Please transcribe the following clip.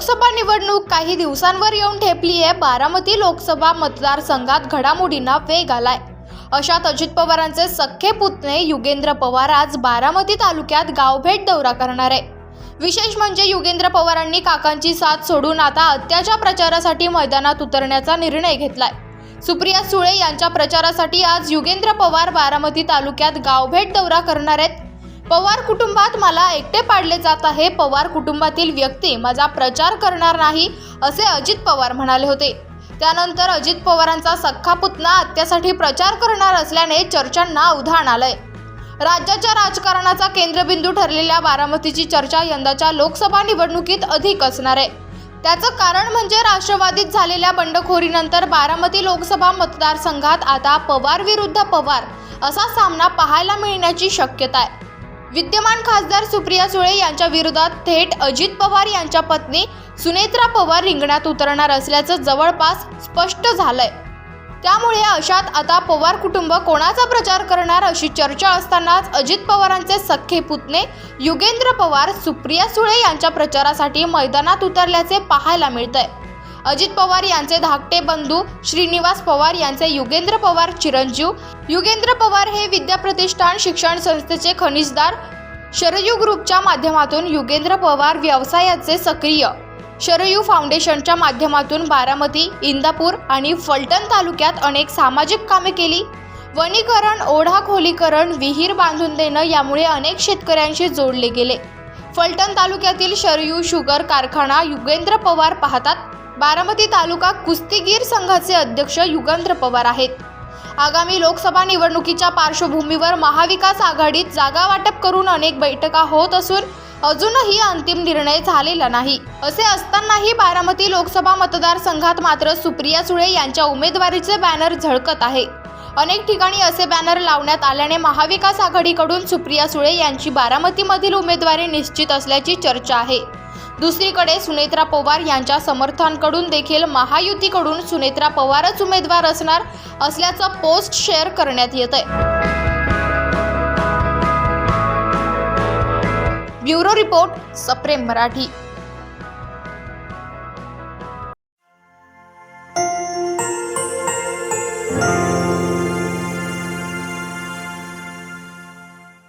लोकसभा निवडणूक काही दिवसांवर येऊन ठेपली आहे बारामती लोकसभा मतदारसंघात घडामोडींना वेग आलाय. अशात अजित पवारांचे सख्खे पुतणे युगेंद्र पवार आज बारामती तालुक्यात गावभेट दौरा करणार आहे. विशेष म्हणजे युगेंद्र पवारांनी काकांची साथ सोडून आता अत्याच्या प्रचारासाठी मैदानात उतरण्याचा निर्णय घेतलाय. सुप्रिया सुळे यांच्या प्रचारासाठी आज युगेंद्र पवार बारामती तालुक्यात गावभेट दौरा करणार आहेत. पवार कुटुंबात मला एकटे पाडले जात आहे. पवार कुटुंबातील व्यक्ती माझा प्रचार करणार नाही असे अजित पवार म्हणाले होते. त्यानंतर अजित पवारांचा सख्खा पुतना आत्यासाठी प्रचार करणार असल्याने चर्चांना उधाण आलंय. राज्याच्या राजकारणाचा केंद्रबिंदू ठरलेल्या बारामतीची चर्चा यंदाच्या लोकसभा निवडणुकीत अधिक असणार आहे. त्याचं कारण म्हणजे राष्ट्रवादीत झालेल्या बंडखोरीनंतर बारामती लोकसभा मतदारसंघात आता पवार विरुद्ध पवार असा सामना पाहायला मिळण्याची शक्यता आहे. विद्यमान खासदार सुप्रिया सुळे यांच्या विरोधात थेट अजित पवार यांच्या पत्नी सुनेत्रा पवार रिंगणात उतरणार असल्याचं जवळपास स्पष्ट झालंय. त्यामुळे अशात आता पवार कुटुंब कोणाचा प्रचार करणार अशी चर्चा असतानाच अजित पवारांचे सख्खे पुतणे युगेंद्र पवार सुप्रिया सुळे यांच्या प्रचारासाठी मैदानात उतरल्याचे पाहायला मिळतंय. अजित पवार यांचे धाकटे बंधू श्रीनिवास पवार यांचे युगेंद्र पवार चिरंजीव. युगेंद्र पवार हे विद्याप्रतिष्ठान शिक्षण संस्थेचे खनिजदार. शरयू ग्रुपच्या माध्यमातून युगेंद्र पवार व्यवसायाचे सक्रिय. शरयू फाउंडेशनच्या माध्यमातून बारामती इंदापूर आणि फलटण तालुक्यात अनेक सामाजिक कामे केली. वनीकरण ओढा खोलीकरण विहीर बांधून देणं यामुळे अनेक शेतकऱ्यांशी जोडले गेले. फलटण तालुक्यातील शरयू शुगर कारखाना युगेंद्र पवार पाहतात. बारामती तालुका कुस्तीगीर संघाचे अध्यक्ष युगंद्र पवार आहेत. आगामी लोकसभा निवडणुकीच्या पार्श्वभूमीवर महाविकास आघाडीत जागा वाटप करून अनेक बैठका होत असून अजूनही अंतिम निर्णय झालेला नाही. असे असतानाही बारामती लोकसभा मतदारसंघात मात्र सुप्रिया सुळे यांच्या उमेदवारीचे बॅनर झळकत आहे. अनेक ठिकाणी असे बॅनर लावण्यात आल्याने महाविकास आघाडीकडून सुप्रिया सुळे यांची बारामतीमधील उमेदवारी निश्चित असल्याची चर्चा आहे. दुसरीकडे सुनेत्रा पवार यांच्या समर्थांकडून देखील महायुतीकडून सुनेत्रा पवारच उमेदवार असणार असल्याचं पोस्ट शेअर करण्यात येत आहे. ब्युरो रिपोर्ट सप्रेम मराठी.